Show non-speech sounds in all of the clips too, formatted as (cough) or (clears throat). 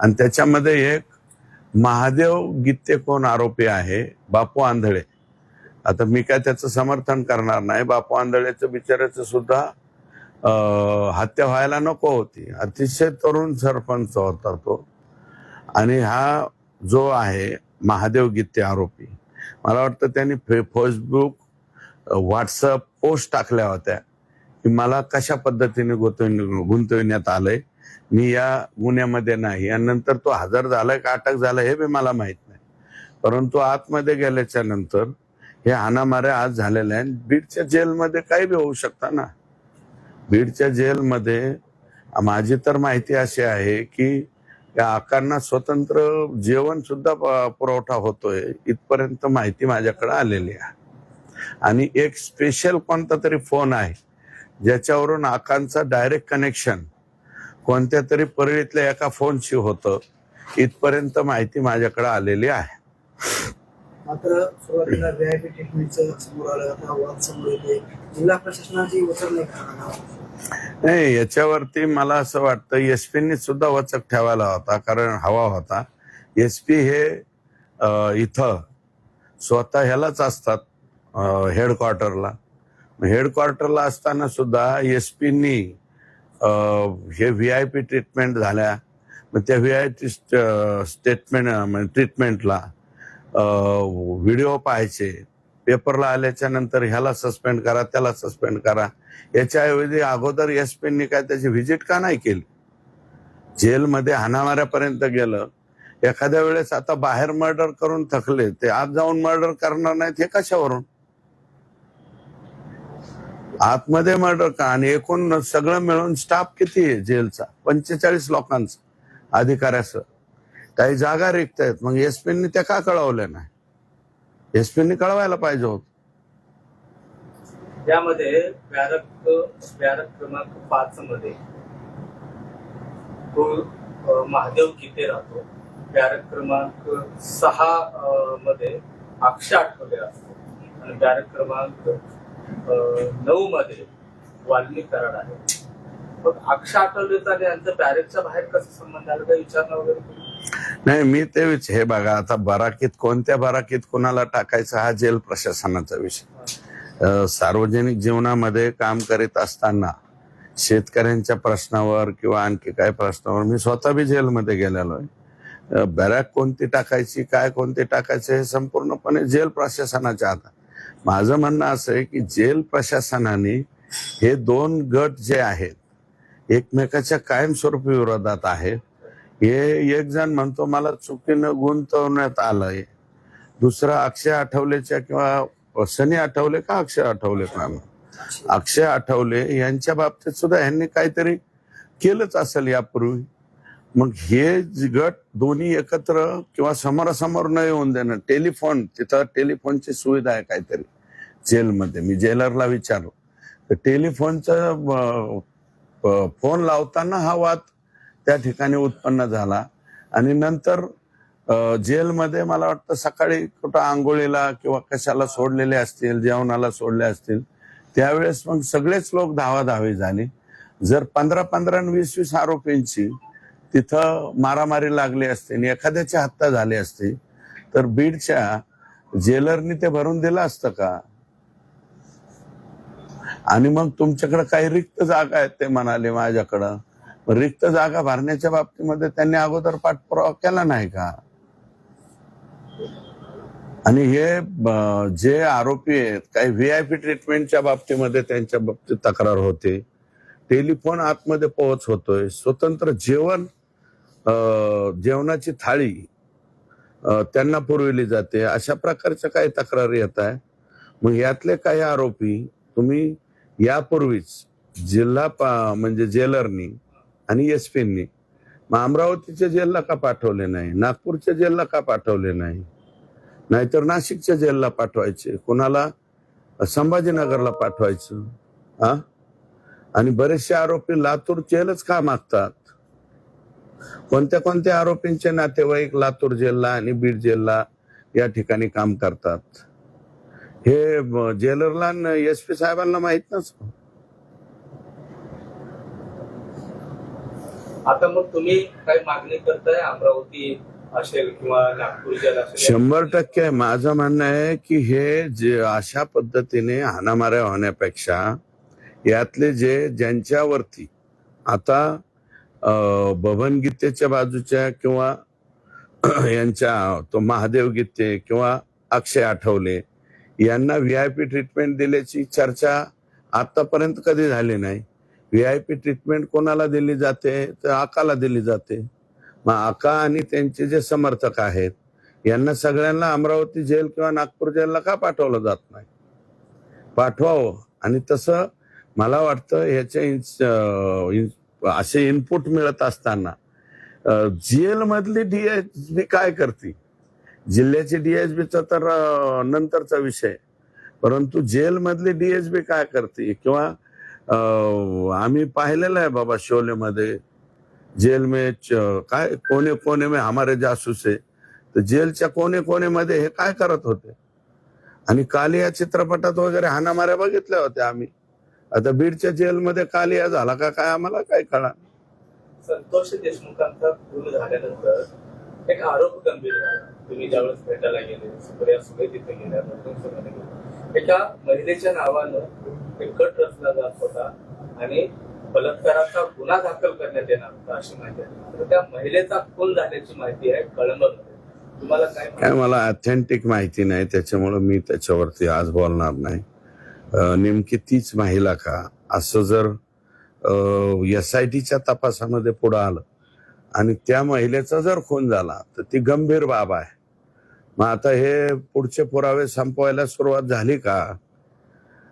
आणि त्याच्यामध्ये एक महादेव गीते कोण आरोपी आहे? बापू आंधळे. आता मी काय त्याचं समर्थन करणार नाही. बापू आंधळेचं बिचाराचं सुद्धा हत्या व्हायला नको होती. अतिशय तरुण सरपंच होता तो. आणि हा जो आहे महादेव गीते आरोपी मला वाटतं त्यांनी फे फेसबुक व्हॉट्सअप पोस्ट टाकल्या होत्या की मला कशा पद्धतीने गुंतवून गुंतविण्यात आलंय? मी या गुन्ह्यामध्ये नाही. आणि नंतर तो हजर झाला का अटक झाला हे बी मला माहीत नाही. परंतु आतमध्ये गेल्याच्यानंतर हे हाणामाऱ्या आज झालेल्या आहे बीडच्या जेलमध्ये काही बी होऊ शकता ना. बीडच्या जेलमध्ये माझी तर माहिती अशी आहे की या आकांना स्वतंत्र जेवण सुद्धा प- पुरवठा होतोय. इथपर्यंत माहिती माझ्याकडे आलेली आहे. आणि एक स्पेशल कोणता तरी फोन आहे ज्याच्यावरून आकांचा डायरेक्ट कनेक्शन कोणत्या तरी परळीतल्या एका फोनशी होतं. इथपर्यंत माहिती माझ्याकडे आलेली आहे. मात्र सुरुवातीला व्हीआयपी ट्रीटमेंटचं समोर आलं आता वाद समोर येते जिल्हा प्रशासनाची उचल नाही करणार नाही याच्यावरती मला असं वाटतं एसपीनी सुद्धा वचक ठेवायला होता कारण हवा होता. एसपी हे अं, इथं स्वतः ह्यालाच असतात हेडक्वार्टरला हेडक्वार्टरला असताना सुद्धा एसपीनी हे व्ही आय पी ट्रीटमेंट झाल्या. मग त्या व्ही आय पी स्टेटमेंट ट्रीटमेंटला व्हिडिओ पाहायचे. पेपरला आल्याच्यानंतर ह्याला सस्पेंड करा त्याला सस्पेंड करा. याच्याऐवजी अगोदर एसपींनी काय त्याची व्हिजिट का नाही केली? जेलमध्ये हाणामाऱ्यापर्यंत गेलं. एखाद्या वेळेस आता बाहेर मर्डर करून थकले. ते आत जाऊन मर्डर करणार नाहीत हे कशावरून? आतमध्ये मर्डर का? आणि एकूण सगळं मिळून स्टाफ किती आहे जेलचा? पंचेचाळीस लोकांचा अधिकाऱ्याचं काही जागा रिक्त आहेत मग एसपींनी त्या का कळवल्या नाही? एसपींनी कळवायला पाहिजे होत. त्यामध्ये बॅरक बॅरक क्रमांक पाच मध्ये तो महादेव किते राहतो? बॅरक क्रमांक सहा मध्ये अक्षय आठवले असतो. आणि बॅरक क्रमांक नऊ मध्ये वाल्मिक करार आहे. मग अक्षय आठवलेचा आणि यांचं बॅरेकच्या बाहेर कसं संबंध आला? काही विचारणा वगैरे नाही मी ते विच हे बघा आता बराकीत कोणत्या बराकीत कोणाला टाकायचा हा जेल प्रशासनाचा विषय. सार्वजनिक जीवनामध्ये काम करीत असताना शेतकऱ्यांच्या प्रश्नावर किंवा आणखी काय प्रश्नावर मी स्वतः बी जेलमध्ये गेलेलो आहे. बॅरॅक कोणती टाकायची काय कोणती टाकायचं हे संपूर्णपणे जेल प्रशासनाच्या हातात. माझं म्हणणं असं आहे की जेल प्रशासनाने हे दोन गट जे आहेत एकमेकाच्या कायमस्वरूपी विरोधात आहेत. हे एक जण म्हणतो मला चुकीनं गुंतवण्यात आलंय. दुसरा अक्षय आठवलेच्या किंवा सनी आठवले का अक्षय आठवले का अक्षय आठवले यांच्या बाबतीत सुद्धा यांनी काहीतरी केलंच असेल यापूर्वी. मग हे गट दोन्ही एकत्र किंवा समोरासमोर न येऊन देणं टेलिफोन तिथं टेलिफोनची सुविधा आहे काहीतरी जेलमध्ये. मी जेलरला विचारलो. तर टेलिफोनचा फोन लावताना हा वाद त्या ठिकाणी उत्पन्न झाला. आणि नंतर जेलमध्ये मला वाटतं सकाळी कुठं आंघोळीला किंवा कशाला सोडलेले असतील जेवणाला सोडले असतील त्यावेळेस मग सगळेच लोक धावाधावी झाले. जर पंधरा पंधरा आणि वीस वीस आरोपींची तिथं मारामारी लागली असते आणि एखाद्याची हत्या झाली असती तर बीडच्या जेलरनी ते भरून दिलं असतं का? आणि मग तुमच्याकडे काही रिक्त जागा आहेत ते म्हणाले माझ्याकडं. रिक्त जागा भरण्याच्या बाबतीमध्ये त्यांनी अगोदर पाठपुरावा केला नाही का? आणि हे जे आरोपी आहेत काही व्ही आय पी ट्रीटमेंटच्या बाबतीमध्ये त्यांच्या बाबतीत तक्रार होते. टेलिफोन आतमध्ये पोहोच होतोय. स्वतंत्र जेवण जेवणाची थाळी त्यांना पुरविली जाते. अशा प्रकारच्या काही तक्रारी येत आहे. मग यातले काही आरोपी तुम्ही यापूर्वीच जिल्हा पा- म्हणजे जेलरनी आणि एस पीनी मग अमरावतीच्या जेलला का पाठवले नाही? नागपूरच्या जेलला का पाठवले नाही? नाहीतर नाशिकच्या जेलला पाठवायचे. कोणाला? संभाजीनगरला पाठवायचं. हा आणि बरेचसे आरोपी लातूर जेलच का मागतात? कोणत्या कोणत्या आरोपींचे नातेवाईक लातूर जेलला आणि बीड जेलला या ठिकाणी काम करतात? हे जेलरला एस पी साहेबांना माहीत नसतं. आता मग तुम्ही काय मागणी करताय अमरावती असेल किंवा नागपूर शंभर टक्के माझं म्हणणं आहे की हे जे अशा पद्धतीने हाणामाऱ्या होण्यापेक्षा यातले जे ज्यांच्यावरती आता भवन गीतेच्या बाजूच्या किंवा (clears throat) यांच्या तो महादेव गीते किंवा अक्षय आठवले यांना व्ही आय पी ट्रीटमेंट दिल्याची चर्चा आतापर्यंत कधी झाली नाही. व्ही आय पी ट्रीटमेंट कोणाला दिली जाते? तर आकाला दिली जाते. मग आका आणि त्यांचे जे समर्थक आहेत यांना सगळ्यांना अमरावती जेल किंवा नागपूर जेलला का पाठवलं जात नाही? पाठवावं. आणि तसं मला वाटतं ह्याच्या इन्स- असे इनपुट मिळत असताना जेल मधली डीएचबी काय करते? जिल्ह्याची डीएसबीचा तर नंतरचा विषय. परंतु जेल मधली डीएचबी काय करते? किंवा अं, आम्ही पाहिलेलं आहे बाबा शोलेमध्ये जेल में काय कोने कोने में हमारे जासूस आहे तर जेलच्या कोने मध्ये हे काय करत होते? आणि काल या चित्रपटात वगैरे हाणामाऱ्या बघितल्या होत्या आम्ही. आता बीडच्या जेलमध्ये कालिया झाला का काय आम्हाला काय कळा संतोष देशमुखांचा खून झाल्यानंतर एक आरोप गंभीर तुम्ही ज्यावेळेस भेटायला गेले सुप्रिया सुळे तिथे गेल्या एका महिलेच्या नावानं एक गट रचला जात होता आणि बलात्काराचा गुन्हा दाखल करण्यात येणार होता अशी माहिती आहे. तर त्या महिलेचा खून झाल्याची माहिती आहे कळंबमध्ये. तुम्हाला काय काय? मला अथेंटिक माहिती नाही त्याच्यामुळे मी त्याच्यावरती आज बोलणार नाही. नेमकी तीच महिला का? असं जर एस आय टीच्या तपासामध्ये पुढं आलं आणि त्या महिलेचा जर खून झाला तर ती गंभीर बाब आहे. मग आता हे पुढचे पुरावे संपवायला सुरुवात झाली का?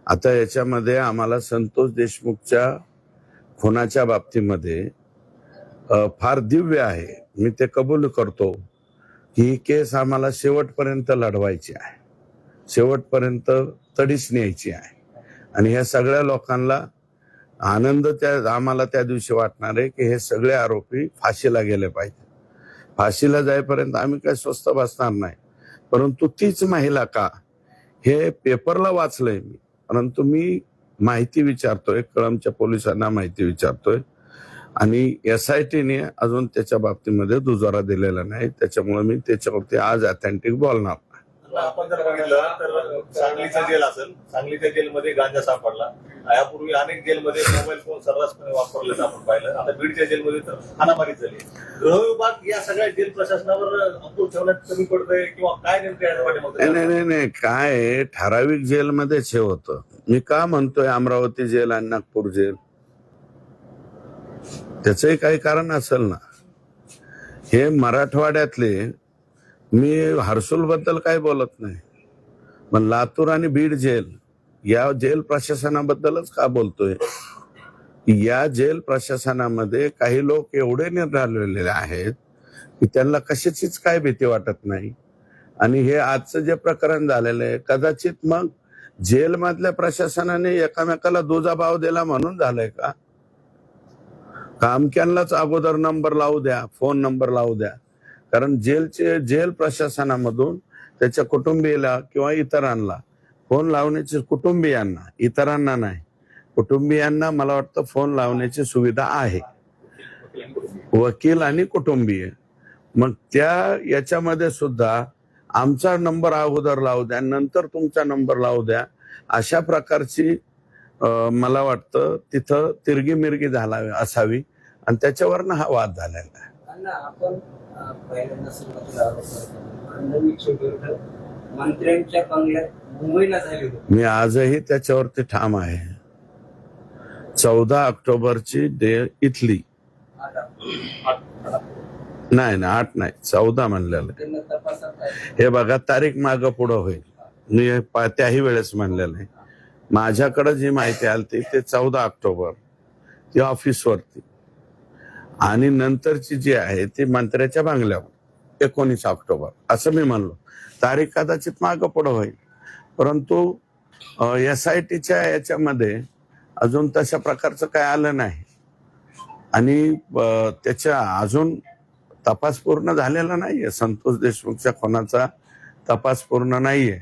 आता याच्यामध्ये आम्हाला संतोष देशमुखच्या खुनाच्या बाबतीमध्ये फार दिव्य आहे. मी ते कबूल करतो की ही केस आम्हाला शेवटपर्यंत लढवायची आहे. शेवटपर्यंत तडीच न्यायची आहे. आणि ह्या सगळ्या लोकांना आनंद त्या आम्हाला त्या दिवशी वाटणार आहे की हे सगळे आरोपी फाशीला गेले पाहिजे. फाशीला जाईपर्यंत आम्ही काही स्वस्त बसणार नाही. परंतु तीच महिला का? हे पेपरला वाचलंय मी. परंतु मी माहिती विचारतोय कळमच्या पोलिसांना माहिती विचारतोय. आणि एस आय टीने अजून त्याच्या बाबतीमध्ये दुजोरा दिलेला नाही. त्याच्यामुळे मी त्याच्यावरती आज ऑथेंटिक बोलणार. आपण जर बघितलं तर सांगलीचं जेल असेल. सांगलीच्या जेलमध्ये गांजा सापडला. यापूर्वी अनेक जेलमध्ये मोबाईल फोन सर्रासपणे वापरल्याचं आपण पाहिलं. आता बीडच्या जेलमध्ये तर हानामारी झाली. गृह विभाग या सगळ्या जेल प्रशासनावर अंकुश ठेवण्यात कमी पडतंय किंवा काय नेमकं नाही नाही नाही. काय? ठराविक जेलमध्येच हे होतं. मी का म्हणतोय अमरावती जेल आणि नागपूर जेल? त्याचंही काही कारण असेल ना. हे मराठवाड्यातले मी हर्सुलबद्दल काय बोलत नाही. पण लातूर आणि बीड जेल या जेल प्रशासनाबद्दलच का बोलतोय? या जेल प्रशासनामध्ये काही लोक एवढे निर्धारलेले आहेत की त्यांना कशाचीच काय भीती वाटत नाही. आणि हे आजचं जे प्रकरण झालेलं आहे कदाचित मग जेलमधल्या प्रशासनाने एकामेकाला दुजा भाव दिला म्हणून झालंय का? कामक्यांनाच अगोदर नंबर लावू द्या फोन नंबर लावू द्या. कारण जेलचे जेल प्रशासनामधून त्याच्या कुटुंबियाला किंवा इतरांना फोन लावण्याची कुटुंबियांना इतरांना नाही कुटुंबियांना मला वाटतं फोन लावण्याची सुविधा आहे. वकील आणि कुटुंबीय. मग त्या याच्यामध्ये सुद्धा आमचा नंबर अगोदर लावू द्या नंतर तुमचा नंबर लावू द्या अशा प्रकारची मला वाटतं तिथं तिरगी मिरगी झाला असावी आणि त्याच्यावरनं हा वाद झालेला आहे. पहिल्यांदा सुरुवातीला आरोप करतो फडणवीसच्या विरुद्ध मंत्र्यांच्या बंगल्यात मुंबईला झाली होती. मी आजही त्याच्यावरती ठाम आहे. चौदा ऑक्टोबरची डे इथली नाही ना आठ नाही चौदा म्हणलेलं. हे बघा तारीख मागं पुढं होईल. मी त्याही वेळेस म्हणलेलं आहे. माझ्याकडे जी माहिती आली ते चौदा ऑक्टोबर ती ऑफिसवरती आणि नंतरची जी आहे ती मंत्र्याच्या बांगल्यावर एकोणीस ऑक्टोबर. असं मी म्हणलो. तारीख कदाचित मागं पुढं होईल. परंतु एस आय टीच्या याच्यामध्ये अजून तशा प्रकारचं काय आलं नाही. आणि त्याच्या अजून तपास पूर्ण झालेला नाहीये. संतोष देशमुखच्या कोणाचा तपास पूर्ण नाहीये.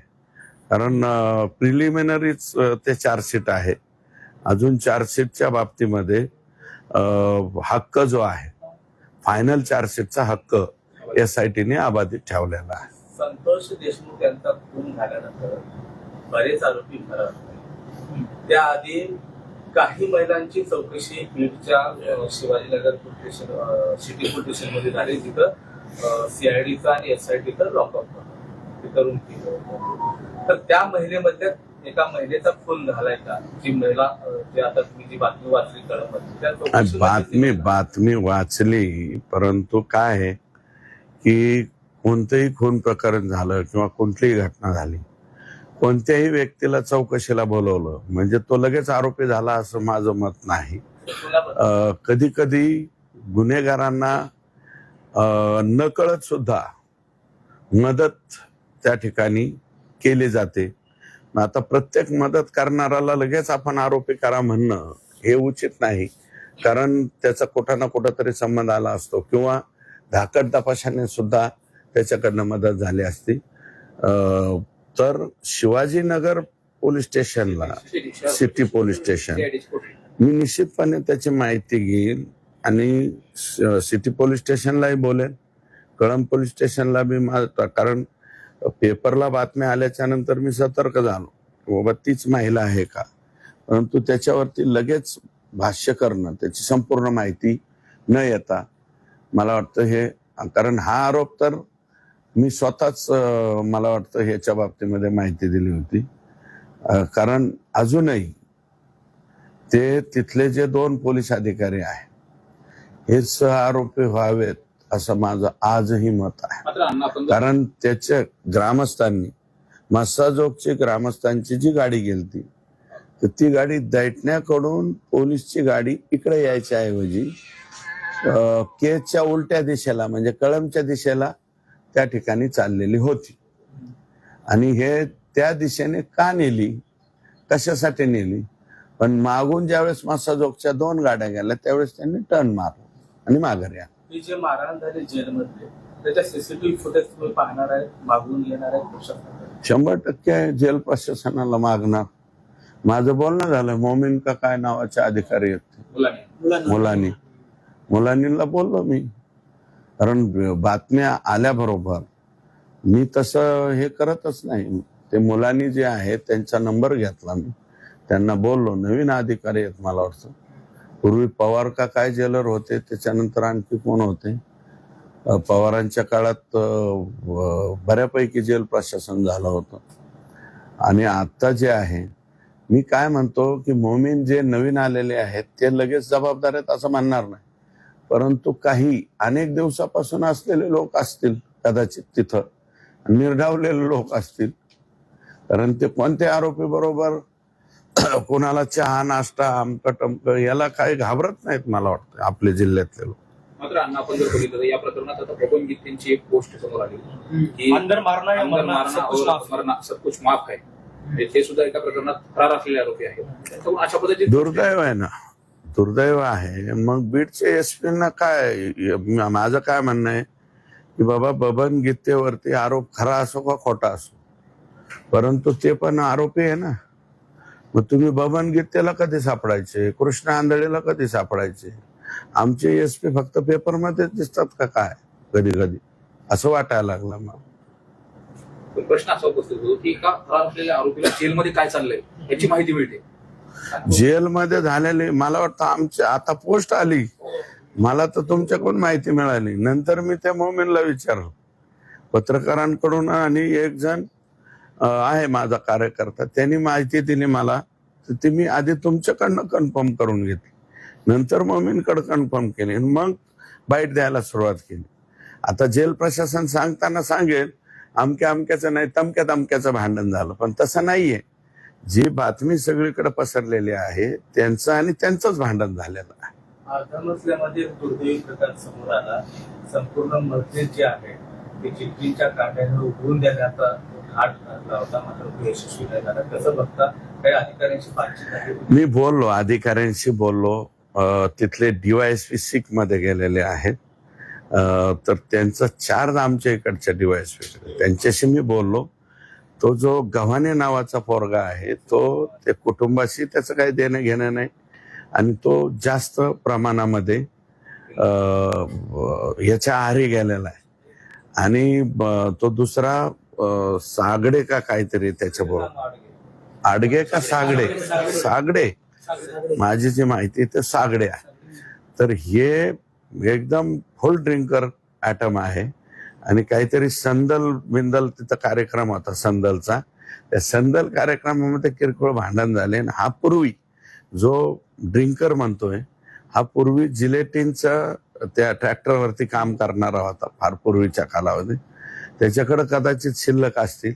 कारण प्रिलिमिनरीच ते चार्जशीट आहे. अजून चार्जशीटच्या बाबतीमध्ये हक्क जो आहे फायनल चार्जशीटचा हक्क एस आय टीने अबाधित ठेवलेला आहे. संतोष देशमुख यांचा खून झाल्यानंतर बरेच आरोपी फरार त्याआधी काही महिलांची चौकशी बीडच्या Shivajinagar police station city police स्टेशनमध्ये झाली जिथं सीआयडीचा आणि एसआयटीचा लॉकअप ते करून केलं तर त्या महिलेमधल्या एका महिलेचा खून जी महिला जी आता तुम्ही जी बातमी वाचली बातमी? बातमी वाचली परंतु काय आहे की कोणतंही खून प्रकरण झालं किंवा कुठलीही घटना झाली कोणत्याही व्यक्तीला चौकशीला बोलवलं म्हणजे तो लगेच आरोपी झाला असं माझं मत नाही? कधी कधी गुन्हेगारांना नकळत सुद्धा मदत त्या ठिकाणी केली जाते आता प्रत्येक मदत करणाराला लगेच आपण आरोपी करा म्हणणं हे उचित नाही. कारण त्याचा कुठं ना कुठं तरी संबंध आला असतो किंवा धाकट तपासाने सुद्धा त्याच्याकडनं मदत झाली असती. तर शिवाजीनगर पोलीस स्टेशनला सिटी पोलीस स्टेशन मी निश्चितपणे त्याची माहिती घेईन आणि सिटी पोलीस स्टेशनलाही बोलेन. कळंब पोलीस स्टेशनला बी मा- कारण पेपरला बातम्या आल्याच्यानंतर मी सतर्क झालो. हो, बाबा तीच महिला आहे का? परंतु त्याच्यावरती लगेच भाष्य करणं त्याची संपूर्ण माहिती न येता मला वाटतं हे कारण हा आरोप तर मी स्वतःच मला वाटतं ह्याच्या बाबतीमध्ये माहिती दिली होती. कारण अजूनही ते तिथले जे दोन पोलीस अधिकारी आहेत हेच आरोपी व्हावेत असं माझं आजही मत आहे. कारण त्याच्या ग्रामस्थांनी मस्साजोगची ग्रामस्थांची जी गाडी गेलती तर ती गाडी दैटण्याकडून पोलीसची गाडी इकडे यायच्या ऐवजी अं, केजच्या उलट्या दिशेला म्हणजे कळमच्या दिशेला त्या ठिकाणी चाललेली होती. आणि हे त्या दिशेने का नेली? कशासाठी नेली? पण मागून ज्यावेळेस मस्साजोगच्या दोन गाड्या गेल्या त्यावेळेस त्यांनी टर्न मारला आणि माघारी आला. ही जे मारहाण झाली जेलमध्ये त्याच्या सीसीटीव्ही फुटेज तुम्ही पाहणार आहेत मागून येणार आहेत प्रशासनाकडे शंभर टक्के जेल प्रशासनाला मागणार. माझं बोलणं झालं मोमीन का काय नावाचे अधिकारी आहेत मुलांनी. मुलांना. मुलांनी. मुलांनीला बोललो मी. कारण बातम्या आल्याबरोबर मी तसं हे करतच नाही. ते मुलांनी जे आहे त्यांचा नंबर घेतला मी. त्यांना बोललो नवीन अधिकारी आहेत मला वाटतं. पूर्वी पवार का काय जेलर होते त्याच्यानंतर आणखी कोण होते? पवारांच्या काळात बऱ्यापैकी जेल प्रशासन झालं होतं. आणि आत्ता जे आहे मी काय म्हणतो की मोमीन जे नवीन आलेले आहेत ते लगेच जबाबदार आहेत असं म्हणणार नाही. परंतु काही अनेक दिवसापासून असलेले लोक असतील कदाचित तिथं निर्धावलेले लोक असतील कारण ते कोणते आरोपी बरोबर (coughs) कोणाला चहा नाश्ता आमक टमक याला काही घाबरत नाहीत मला वाटतं आपल्या जिल्ह्यातले लोक. मात्र अण्णा आपण जर बघितलं तर या प्रकरणात आता बबन गीतेंची एक पोस्ट समोर आली. की अंदर मारना या अंदर मरना मारना सब कुछ और माफ है. मरना सब कुछ माफ आहे. ते सुद्धा एका प्रकरणात फरार असलेले आरोपी आहेत. त्याच्यामुळे अशा पद्धतीने दुर्दैव आहे ना. दुर्दैव आहे. मग बीडचे एस ना काय माझं काय म्हणणं आहे? की बाबा बबन गीतेवरती आरोप खरा असो का खोटा असो? परंतु ते पण आरोपी आहे ना. मग तुम्ही बबन गीतेला कधी सापडायचे? कृष्ण आंधळेला कधी सापडायचे? आमचे एस पी फक्त पेपरमध्ये दिसतात का काय? कधी कधी. असं वाटायला लागलं मग प्रश्न असा उपस्थित होतो की एका फरार असलेल्या आरोपीला जेलमध्ये काय चाललंय याची माहिती मिळते. जेलमध्ये झालेली मला वाटतं आमच्या आता पोस्ट आली. मला तर तुमच्याकडून माहिती मिळाली. नंतर मी त्या मोमेनला विचारलं. पत्रकारांकडून आणि एक जण आहे माझा कार्यकर्ता. त्यांनी माहिती दिली मला. तर ती मी आधी तुमच्याकडनं कन्फर्म करून घेतली. नंतर मम्मींकडं कन्फर्म केली आणि मग बाईट द्यायला सुरुवात केली. आता जेल प्रशासन सांगताना सांगेल अमक्या अमक्याचं नाही तमक्या तमक्याचं भांडण झालं. पण तसं नाहीये. जी बातमी सगळीकडे पसरलेली आहे त्यांचं आणि त्यांचंच भांडण झालेलं आहे. दुर्दैवी प्रकार समोर आला. संपूर्ण मस्जिद जी आहे ती चिठ्ठीच्या कांड्याने उघडून देण्याचा घाट घातला होता मात्र तो यशस्वी नाही. झाला कसं बघता काही अधिकाऱ्यांशी बातचीत झाली मी बोललो अधिकाऱ्यांशी बोललो. तिथले डीवायएसपी सिकमध्ये गेलेले आहेत. तर त्यांचा चार्ज आमच्या इकडच्या डीवायएसपी त्यांच्याशी मी बोललो. तो जो गव्हाणे नावाचा पोरगा आहे तो ते कुटुंबाशी त्याचं काही देणं घेणं नाही. आणि तो जास्त प्रमाणामध्ये याच्या आहारी गेलेला आहे. आणि ब- तो दुसरा सागडे का काहीतरी त्याच्याबरोबर? आडगे का सागडे? सागडे. माझी जी माहिती ते सागडे आहे. तर हे एकदम फुल ड्रिंकर ॲटम आहे. आणि काहीतरी संदल बिंदल तिथं कार्यक्रम होता संदलचा. त्या संदल कार्यक्रमामध्ये किरकोळ भांडण झाले. आणि हा पूर्वी जो ड्रिंकर म्हणतोय हा पूर्वी जिलेटिनचा त्या ट्रॅक्टरवरती काम करणारा होता फार पूर्वीच्या कालावधी त्याच्याकडं कदाचित शिल्लक असतील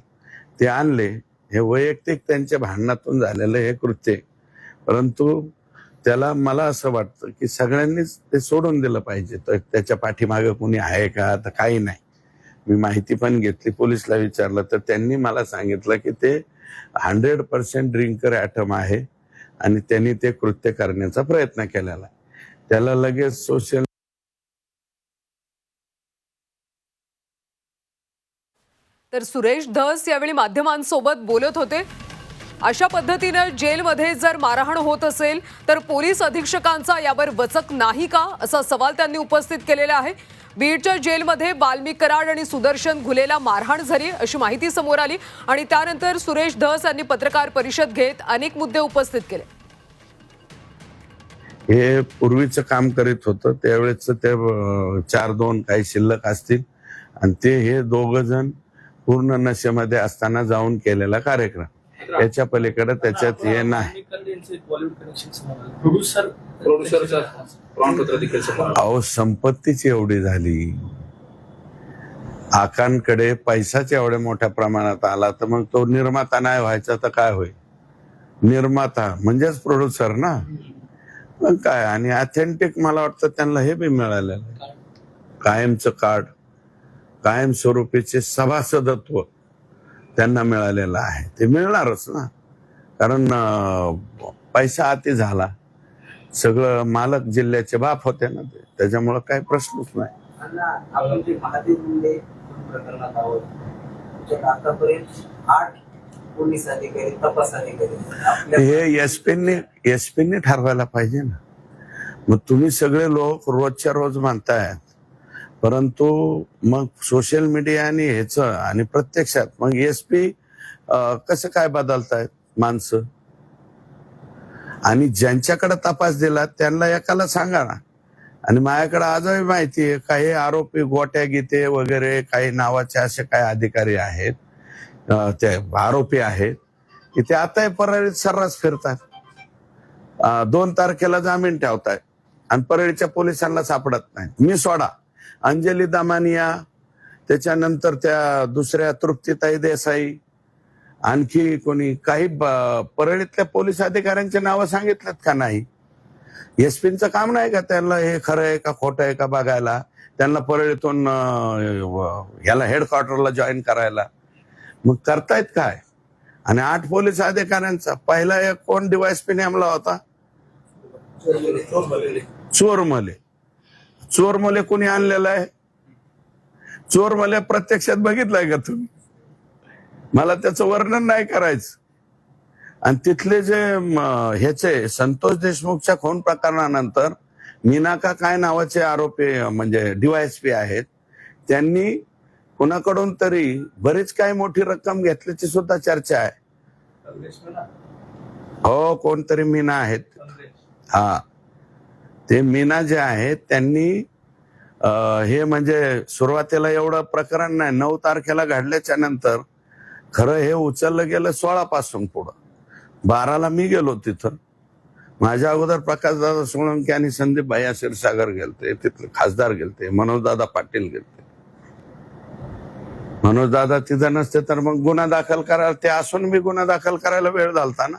ते आणले. हे वैयक्तिक त्यांच्या भांडणातून झालेलं हे कृत्य परंतु त्याला मला असं वाटतं की सगळ्यांनीच ते सोडून दिलं पाहिजे. तर त्याच्या पाठीमागे कोणी आहे का? तर काही नाही. मी माहिती पण घेतली पोलिसला विचारलं तर त्यांनी मला सांगितलं की ते हंड्रेड पर्सेंट ड्रिंकर ॲटम आहे आणि त्यांनी ते कृत्य करण्याचा प्रयत्न केलेला त्याला लगेच सोशल तर सुरेश धस यावेळी माध्यमांसोबत बोलत होते. अशा पद्धतीनं जेलमध्ये जर मारहाण होत असेल तर पोलीस अधीक्षकांचा यावर वचक नाही का? असा सवाल त्यांनी उपस्थित केलेला आहे. बीडच्या जेलमध्ये बाल्मिक कराड आणि सुदर्शन घुलेला मारहाण झाली अशी माहिती समोर आली आणि त्यानंतर सुरेश धस यांनी पत्रकार परिषद घेत अनेक मुद्दे उपस्थित केले. हे पूर्वीचं काम करीत होतं. त्यावेळेस ते चार दोन काही शिल्लक असतील आणि ते हे दोघ जण पूर्ण नशेमध्ये असताना जाऊन केलेला कार्यक्रम. याच्या पलीकडे त्याच्यात हे नाही. अहो संपत्तीच एवढी झाली. आकांकडे पैसाच एवढ्या मोठ्या प्रमाणात आला तर मग तो निर्माता नाही व्हायचा तर काय होईल? निर्माता म्हणजेच प्रोड्युसर ना? मग काय? आणि ऑथेंटिक मला वाटतं त्यांना हे बी मिळालेलं. कायमचं कार्ड कायमस्वरूपीचे सभासदत्व त्यांना मिळालेलं आहे. ते मिळणारच ना. कारण पैसा अति झाला. सगळं मालक जिल्ह्याचे बाप होते ना ते. त्याच्यामुळं काही प्रश्नच नाही. हे एसपींनी एसपींनी ठरवायला पाहिजे ना. मग तुम्ही सगळे लोक रोजच्या रोज म्हणतायत परंतु मग सोशल मीडिया आणि ह्याच आणि प्रत्यक्षात मग एस पी कसं काय बदलतायत माणसं? आणि ज्यांच्याकडे तपास दिला त्यांना एकाला सांगा ना. आणि माझ्याकडे आजही माहिती आहे काही आरोपी गोट्या गीते वगैरे काही नावाचे असे काही अधिकारी आहेत ते आरोपी आहेत की ते आता परळीत सर्रास फिरतात. दोन तारखेला जामीन ठेवतायत आणि परळीच्या पोलिसांना सापडत नाही मी सोडा. अंजली दमानिया त्याच्यानंतर त्या दुसऱ्या तृप्तीताई देसाई आणखी कोणी काही परळीतल्या पोलीस अधिकाऱ्यांची नावं सांगितलेत का नाही? एसपीचं काम नाही का त्यांना हे खरं आहे का खोटं आहे का बघायला? त्यांना परळीतून याला ह्याला हेडक्वार्टरला जॉईन करायला. मग करतायत काय? आणि आठ पोलीस अधिकाऱ्यांचा पहिला एक कोण डीवायसपी नेमला होता? चोरमले. चोरमले कोणी आणलेला आहे? चोरमले प्रत्यक्षात बघितलंय का तुम्ही? मला त्याचं वर्णन नाही करायचं. आणि तिथले जे ह्याचे संतोष देशमुखच्या खून प्रकरणानंतर मीनाका काय नावाचे आरोपी म्हणजे डीवायएसपी आहेत त्यांनी कुणाकडून तरी बरीच काही मोठी रक्कम घेतल्याची सुद्धा चर्चा आहे. हो कोणतरी मीना आहेत. हा. ते मीना जे आहेत त्यांनी हे म्हणजे सुरुवातीला एवढं प्रकरण नाही नऊ तारखेला घडल्याच्या नंतर खरं हे उचललं गेलं सोळा पासून पुढं. बाराला मी गेलो तिथं. माझ्या अगोदर प्रकाशदादा सोळंकी आणि संदीप भैया क्षीरसागर गेलते तिथले खासदार गेलते मनोजदादा पाटील गेलते. मनोजदादा तिथं नसते तर मग गुन्हा दाखल करायला ते असून मी गुन्हा दाखल करायला वेळ झालता ना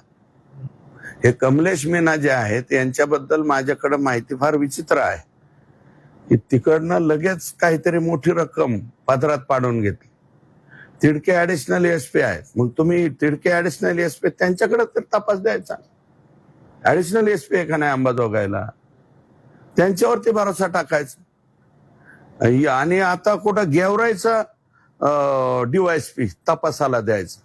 हे कमलेश मीना जे आहेत यांच्याबद्दल माझ्याकडे माहिती फार विचित्र आहे. की तिकडनं लगेच काहीतरी मोठी रक्कम पदरात पाडून घेतली. तिडके ऍडिशनल एसपी आहेत. मग तुम्ही तिडके ऍडिशनल एसपी त्यांच्याकडे तर तपास द्यायचा. ऍडिशनल एसपी आहे का नाही अंबाजोगायला त्यांच्यावरती भरोसा टाकायचा. आणि आता कुठं गेवरायचा डीवायसपी तपासाला द्यायचा.